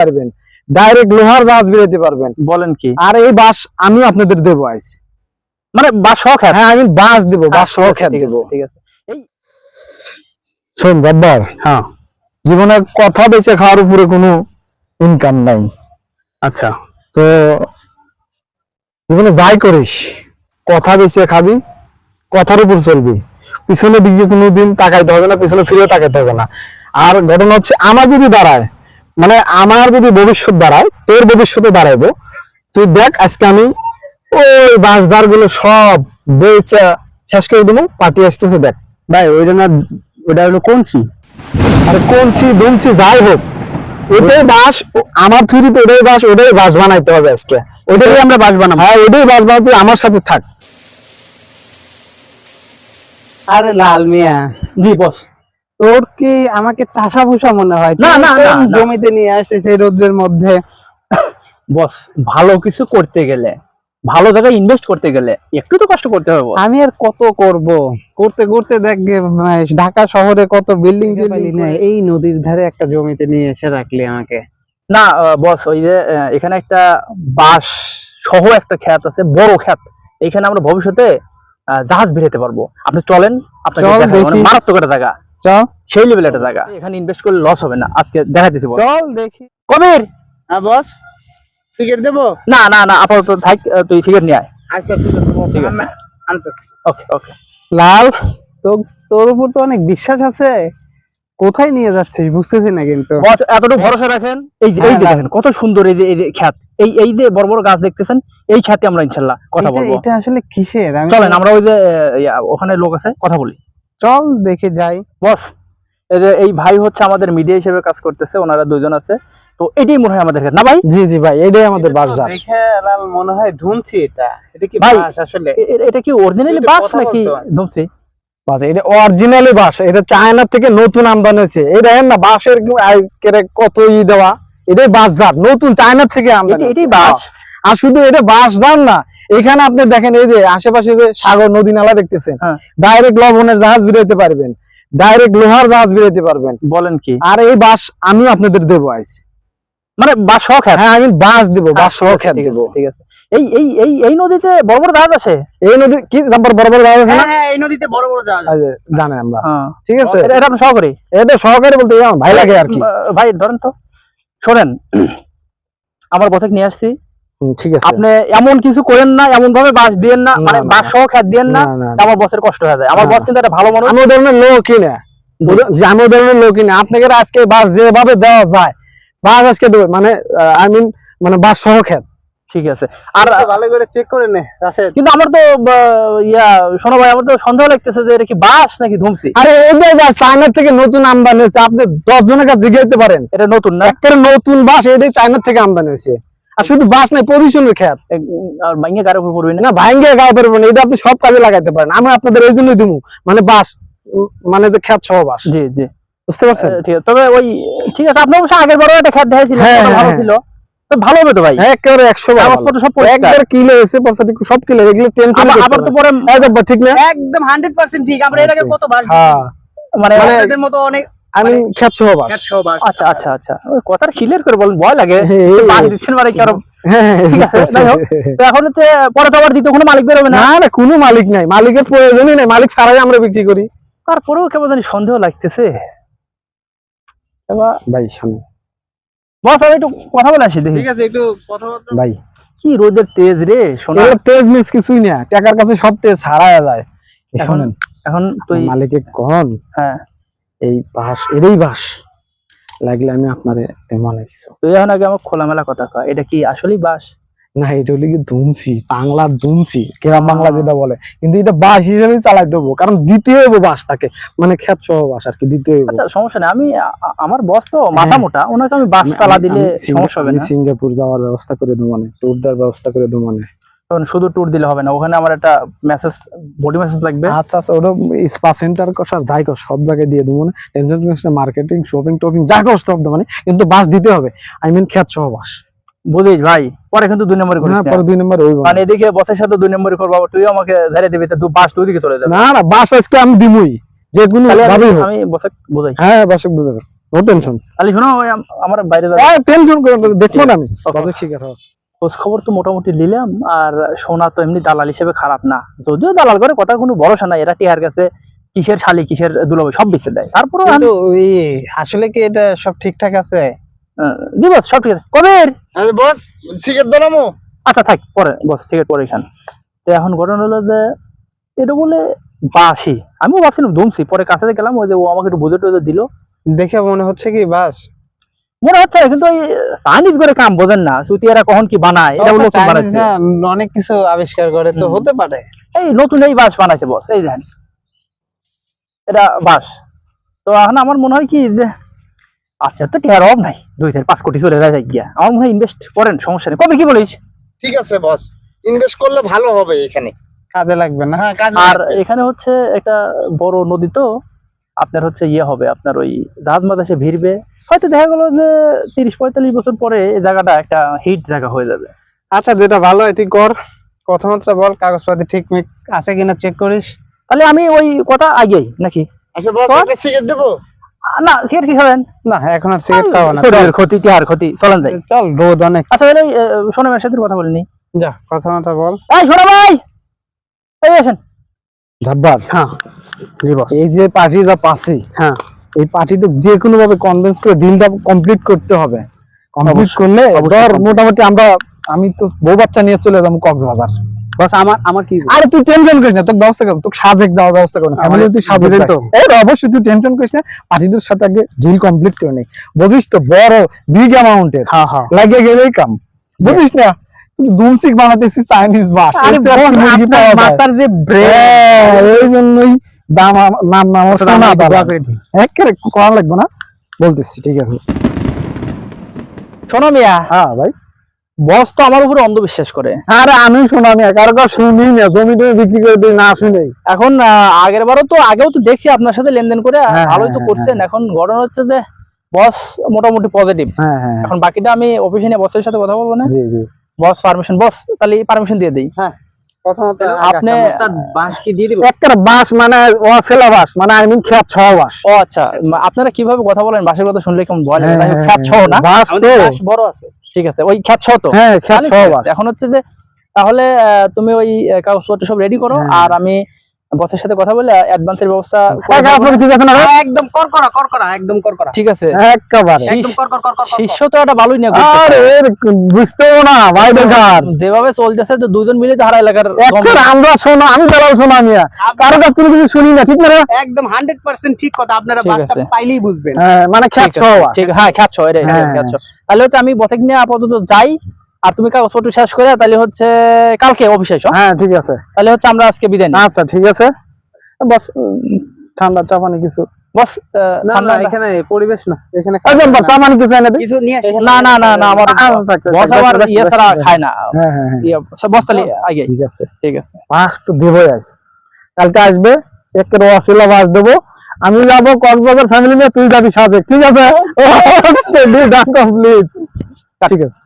পারবেন। ডাইরেক্ট লোহার জাহাজ বেরোতে পারবেন। বলেন কি? আর এই বাস আমিও আপনাদের দেবো আইস। মানে বা শখ হ্যাঁ হ্যাঁ আমি বাস দেবো বাস খেত ঠিক আছে, দেবো। ঠিক আছে। শোন জব্বার। হ্যাঁ। জীবনে কথা বেঁচে খাওয়ার উপরে কোনো ইনকাম নাই। আচ্ছা। তো জীবনে যাই করিস কথা বেঁচে খাবি কথার উপর চলবি। পিছনের দিকে কোনোদিন তাকাইতে হবে না পিছনে ফিরেও তাকাইতে হবে না। আর ঘটনা হচ্ছে আমার যদি দাঁড়ায় মানে আমার যদি ভবিষ্যৎ দাঁড়ায় তোর ভবিষ্যতে দাঁড়াইবো। তুই দেখ আজকে আমি ওই বাসদারগুলো সব বেচা শেষ করে দেবো পার্টি আসতেছে দেখ। ভাই ওইটা না ওটা হলো কোনছি আর কোনছি দুমছি যাই হোক ওটাই বাস আমার থুরিতে ওটাই বাস ওটাই বাস বানাইতে হবে আজকে। ওটাই আমরা বাস বানাবো। হ্যাঁ ওটাই বাস বানাতে আমার সাথে থাক। আরে লাল মিয়া। জি বস। তোর কি আমাকে চাষা ভুষা মনে হয়? না, না। জমিতে নিয়ে আসছে সেই রোদ্রের মধ্যে? বস ভালো কিছু করতে গেলে ভালো জায়গায় ইনভেস্ট করতে গেলে একটু তো কষ্ট করতে হবে আমি আর কত করব? করতে করতে দেখ ঢাকা শহরে কত বিল্ডিং বিল্ডিং এই নদীর ধারে একটা জমিতে নিয়ে এসে রাখলি আমাকে। না বস ওই যে এখানে একটা বাস সহ একটা খ্যাত আছে বড় খ্যাত এখানে আমরা ভবিষ্যতে আহ, জাহাজ বেরোতে পারব। আপনি চলেন দেখাবো, মানে দেখি। মারাত্মক একটা জায়গা। চল। সেই লেভেল একটা জায়গা। এখানে ইনভেস্ট করলে লস হবে না। আজকে দেখা দিতে চল দেখি। কবির! হ্যাঁ বস। সিগারেট দেবো? না না না আপাতত থাক তুই সিগারেট নিয়ে আয়। আচ্ছা ঠিক আছে আনতেছি। ওকে ওকে লাল তো তোর উপর তো অনেক বিশ্বাস আছে। কোথায় নিয়ে যাচ্ছিস? বুঝতেছি না কিন্তু। বস এতটুকু ভরসা রাখেন। এই যে এই যে হ্যাঁ, দেখেন কত সুন্দর এই যে এই যে খ্যাত। এই এই যে বড় বড় গাছ দেখতেছেন এই খ্যাতে আমরা ইনশাল্লাহ কথা বলব। এটা আসলে কিসের? চলেন আমরা ওই যে ওখানে লোক আছে কথা বলি। চল দেখে যাই। বস এই ভাই হচ্ছে আমাদের মিডিয়া হিসেবে কাজ করতেছে ওনারা দুজন আছে। তো এটাই মনে হয় আমাদের না ভাই? জি জি ভাই এটাই আমাদের বাস জাহাজ দেখে লাল মনে হয় ধুমছি এটা। এটা কি ভাই, বাস আসলে? এটা কি অরিজিনালি বাস নাকি ধুমছি? বাস এটা অরিজিনালি বাস এটা চায়না থেকে নতুন আমদানি হয়েছে। এই দেখেন না বাসের কেরে কত ই দেওয়া। এটাই বাস জাত নতুন চায়না থেকে আমদানি এটাই বাস? আর শুধু এটা বাস যান না এখানে আপনি দেখেন এই যে আশেপাশে যে সাগর নদী নালা দেখতেছেন হ্যাঁ। ডাইরেক্ট লবণের জাহাজ বেরোতে পারবেন ডাইরেক্ট লোহার জাহাজ বেরোতে পারবেন। বলেন কি? আর এই বাস আমিও আপনাদের দেবো আইস। মানে বাস সহ খ্যাত হ্যাঁ আমি বাস দিব বাস সহ ঠিক আছে, ঠিক আছে। এই এই এই এই নদীতে বড় বড় জাহাজ আছে? এই নদী কি তারপর বড় বড় জাহাজ আছে না? হ্যাঁ এই নদীতে বড় বড় জাহাজ এই যে, জানেন আমরা। হ্যাঁ। ঠিক আছে। এটা আপনি সহকারী? এটা সহকারী বলতে আমার ভাই লাগে আর কি। ভাই ধরেন তো। শোনেন আমার পথে নিয়ে আসছি। ঠিক আছে। আপনি এমন কিছু করেন না এমন ভাবে বাস দিয়েন না মানে বাস সহ খ্যাত দিয়েন না আমার বসের কষ্ট হয়ে যায়। আমার বস কিন্তু একটা ভালো মানুষ। আমি ধরনের লোকই না যে আমি ধরনের লোকই না আপনাকে আজকে বাস যেভাবে দেওয়া যায় বাস আজকে দেবে। মানে আই মিন মানে বাস সহ খেত ঠিক আছে। আর ভালো করে চেক করে নে কিন্তু আমার তো ইয়া শোনো ভাই আমার তো সন্দেহ লাগতেছে যে এটা কি বাস নাকি ধুমছি আরে এইটাই বাস চায়না থেকে নতুন আমদানি হয়েছে আপনি দশ জনের কাছে জিজ্ঞাসা পারেন। এটা নতুন না? একটা নতুন বাস এটাই চায়না থেকে আমদানি হয়েছে। আর শুধু বাস নাই পজিশনের খেত এক- আর ভাঙিয়ে গাড়ির উপর পড়বি না। না ভাঙ্গে গায়ে পারবেন এটা আপনি সব কাজে লাগাইতে পারেন। আমি আপনাদের এই জন্যই দিব মানে বাস মানে যে খেত সহ বাস। জি জি। বুঝতে পারছেন? ঠিক আছে। তবে ওই ঠিক আছে আপনি অবশ্য আগের বড় একটা খ্যাত দেখাইছিলেন হ্যাঁ, ভালো হ্যাঁ, ছিল। ভালো হবে তো ভাই? একেবারে একশো বার ভালো। কাগজপত্র সব পরিষ্কার। একবার কিলো এসে পয়সাটি সব কিলো এগুলো টেনশন আবার আবার তো পরে ঠিক না? একদম 100% ঠিক। আমরা এর আগে কত বাস হ্যাঁ। মানে মানে- মতো অনেক আমি সহ বাস আচ্ছা আচ্ছা আচ্ছা। ক্লিয়ার করে বলেন ভয় লাগে। হ্যাঁ, বাস দিচ্ছেন মানে কি আরও হ্যাঁ হ্যাঁ, এখন হচ্ছে পরে তো আবার দ্বিতীয় কোনো মালিক বেরোবে না। না না কোনো মালিক নাই। মালিকের প্রয়োজনই নাই। মালিক ছাড়াই আমরা বিক্রি করি। তারপরেও কেমন জানি সন্দেহ লাগতেছে। ভাই শুনুন বস আমি একটু কথা বলে আসি দেখি। ঠিক আছে একটু কথাবার্তা ভাই। কি রোদের তেজ রে শোনা তেজ মিস কিছুই না। টাকার কাছে সব তেজ হারায় যায়। শোনেন। এখন তুই মালিকে কন। হ্যাঁ। এই বাস এরই বাস লাগলে আমি আপনারে তেমন কিছু। এখন আগে আমার খোলামেলা কথা কয় এটা কি আসলেই বাস না এটা হলে কি দুমছি বাংলার দুমছি গ্রাম বাংলা যেটা বলে। কিন্তু এটা বাস হিসেবে চালাই দেবো কারণ দিতে হইব বাস তাকে মানে খেত সহ বাস আর কি দিতে হইব। আচ্ছা সমস্যা নেই আমি আমার বস তো মাথা মোটা ওনাকে আমি বাস চালা দিলে সমস্যা হবে না? সিঙ্গাপুর যাওয়ার ব্যবস্থা করে দেবো মানে ট্যুর দেওয়ার ব্যবস্থা করে দেবো মানে। শুধু ট্যুর দিলে হবে না ওখানে আমার একটা মেসেজ বডি মেসেজ লাগবে। আচ্ছা আচ্ছা ওটা স্পা সেন্টার কষা যাই কর সব জায়গায় দিয়ে দেবো না টেনশন মার্কেটিং শপিং টপিং যা কষ্ট হবে মানে কিন্তু বাস দিতে হবে। আই মিন খেত সহ বাস। বুঝিস ভাই পরে কিন্তু দুই নম্বরে করিস। পরে দুই নম্বর ওই মানে এদিকে বসের সাথে দুই নম্বরে করব আবার তুই আমাকে ধরে দিবি তো বাস দুই দিকে চলে যাবে। না না বাস আজকে আমি দিমুই যে কোনো তাহলে আমি- বসে বুঝাই। হ্যাঁ বাসক বুঝে পারো। নো টেনশন তাহলে শোনো আমার বাইরে যাওয়ার টেনশন করে না, না আমি. বাজে শিকার হওয়া। খোঁজ খবর তো মোটামুটি নিলাম আর সোনা তো এমনি দালাল হিসেবে খারাপ না। যদিও দালাল করে কথার কোনো ভরসা নাই এরা টিহার কাছে কিসের শালি কিসের দুলাভাই সব বেঁচে দেয়। তারপরে আসলে কি এটা সব ঠিকঠাক আছে? দিব সব ঠিক আছে। কবের! বস সিগারেট আচ্ছা থাক পরে বস সিগারেট পরে খান। তো এখন ঘটনা হলো যে এটা বলে বাসি আমিও ভাবছিলাম ধুমছি পরে কাছে গেলাম ওই যে ও আমাকে একটু বুঝে টুজে দিল। দেখে মনে হচ্ছে কি বাস মনে হচ্ছে কিন্তু ওই চাইনিজ করে কাম বোঝেন না সুতিয়ারা কখন কি বানায় এটা বানাইছে না, অনেক কিছু আবিষ্কার করে তো হতে পারে। এই নতুন এই বাস বানাইছে বস এই দেখেন। এটা বাস। তো এখন আমার মনে হয় কি যে আচ্ছা তো টেয়ার অভাব নাই? দুই থেকে পাঁচ কোটি চলে যায় গিয়া। আমার মনে হয় ইনভেস্ট করেন সমস্যা নেই। কবে কি বলিস? ঠিক আছে বস। ইনভেস্ট করলে ভালো হবে এখানে। কাজে লাগবে না। হ্যাঁ কাজ আর এখানে হচ্ছে একটা বড় নদী তো আপনার হচ্ছে ইয়ে হবে আপনার ওই জাহাজ মাদাসে ভিড়বে হয়তো দেখা গেলো যে তিরিশ পঁয়তাল্লিশ বছর পরে এই জায়গাটা একটা হিট জায়গা হয়ে যাবে। আচ্ছা যেটা ভালো হয় তুই কর। কথাবার্তা বল কাগজপাতি ঠিক মিক আছে কিনা চেক করিস। তাহলে আমি ওই কথা আগেই নাকি? আচ্ছা বস একটা সিগারেট দেবো? না সিগারেট কি খাবেন? না এখন আর সিগারেট খাওয়া না। শরীরের ক্ষতি টিহার ক্ষতি চলেন যাই। চল রোদ অনেক। আচ্ছা তাহলে সোনামের সাথে কথা বলিনি। যা কথাবার্তা বল। এই সোনা ভাই! এই আসেন। হ্যাঁ। এই যে পার্টি যা পাচ্ছি হ্যাঁ। এই পার্টিটা যে কোনো ভাবে কনভিন্স করে ডিলটা কমপ্লিট করতে হবে। কমপ্লিট করলে ধর মোটামুটি আমরা আমি তো বউ বাচ্চা নিয়ে চলে যাব কক্সবাজার। বস আমার আমার কি? আরে তুই টেনশন করিস না তোকে ব্যবস্থা করব তোকে সাজেক যাওয়ার ব্যবস্থা করব ফ্যামিলি তুই সাজেক তো? এই অবশ্যই তুই টেনশন করিস না পার্টিদের সাথে আগে ডিল কমপ্লিট করে নি। বুঝিস তো বড় বিগ অ্যামাউন্টের হ্যাঁ হ্যাঁ। লাগিয়ে গেলেই কাম। বুঝিস না দুমসিক বানাতেছিস চাইনিজ পাওয়া মাথার যে ব্রেন হ্যাঁ, এই জন্যই দাম নাম নাম সোনা দালাল। একেবারে করা লাগবে না? বলতেছি ঠিক আছে। শোনো মিয়া। হ্যাঁ ভাই। বস তো আমার উপরে অন্ধবিশ্বাস করে। আরে আমি শোনা আমি কারও কার শুনি না জমি টমি বিক্রি করে দিই না শুনে এখন আগের বারও তো আগেও তো দেখছি আপনার সাথে লেনদেন করে হ্যাঁ, ভালোই তো হ্যাঁ, করছেন। এখন ঘটনা হচ্ছে যে বস মোটামুটি পজিটিভ হ্যাঁ হ্যাঁ এখন বাকিটা আমি অফিসে নিয়ে বসের সাথে কথা বলব না? বস পারমিশন বস তাহলে পারমিশন দিয়ে দিই। কথাবার্তা আপনি বাস কি দিয়ে দিব? একটা বাস মানে অসেলা মানে আই মিন খেত ছয় বাস ও আচ্ছা আপনারা কীভাবে কথা বলেন? বাসের কথা শুনলে কেমন ভয় লাগে? তাই হোক, খ্যাত ছ না। বাস তো। বড় আছে। ঠিক আছে ওই খ্যাত ছ তো। হ্যাঁ খেত ছয় ঠিক এখন হচ্ছে যে তাহলে তুমি ওই কাগজপত্র সব রেডি করো। হ্যাঁ। আর আমি বসের সাথে কথা বলে অ্যাডভান্সের ব্যবস্থা না? একদম কর করা কর করা একদম কর করা ঠিক আছে। একেবারে। শিষ্য- কর কর কর কর শিষ্য তো একটা ভালোই ঘুরতেছে। আরে বুঝতেও না ভাই বেকার। যেভাবে চলতেছে তো দুজন মিলে তো হারা এলাকার একটা আমরা শোনা আমি দালাল শোনা মিয়া কারও কাছ কোনো কিছু শুনি না ঠিক না একদম 100% ঠিক কথা আপনারা বাসটা পাইলেই বুঝবেন। হ্যাঁ, মানে খেত ঠিক ছয় হ্যাঁ খ্যাত ছয় রে। খ্যাত ছয়। তাহলে হচ্ছে আমি বসে নিয়ে আপাতত যাই। আর তুমি কাগজপত্র শেষ করে তাহলে হচ্ছে কালকে অফিসে এসো। হ্যাঁ ঠিক আছে। তাহলে হচ্ছে আমরা আজকে বিদায় নিই। আচ্ছা ঠিক আছে। বাস ঠান্ডা চা পানি কিছু। বস আহ, না না ঠান্ডা- এখানে পরিবেশ না। এখানে একদম বাস চা পানি কিছু এনে কিছু নিয়ে আসি। না না না না আমার আচ্ছা, আচ্ছা, আচ্ছা, বস আবার ইয়ে ছাড়া খায় না। হ্যাঁ হ্যাঁ হ্যাঁ। ইয়ে, বস তাহলে আগে। ঠিক আছে। ঠিক আছে। বাস তো দেবই আজ কালকে আসবে একের ওয়াসিলা বাস দেবো। আমি যাব কক্সবাজার ফ্যামিলি নিয়ে তুই যাবি সাজেক ঠিক আছে? কমপ্লিট ঠিক আছে।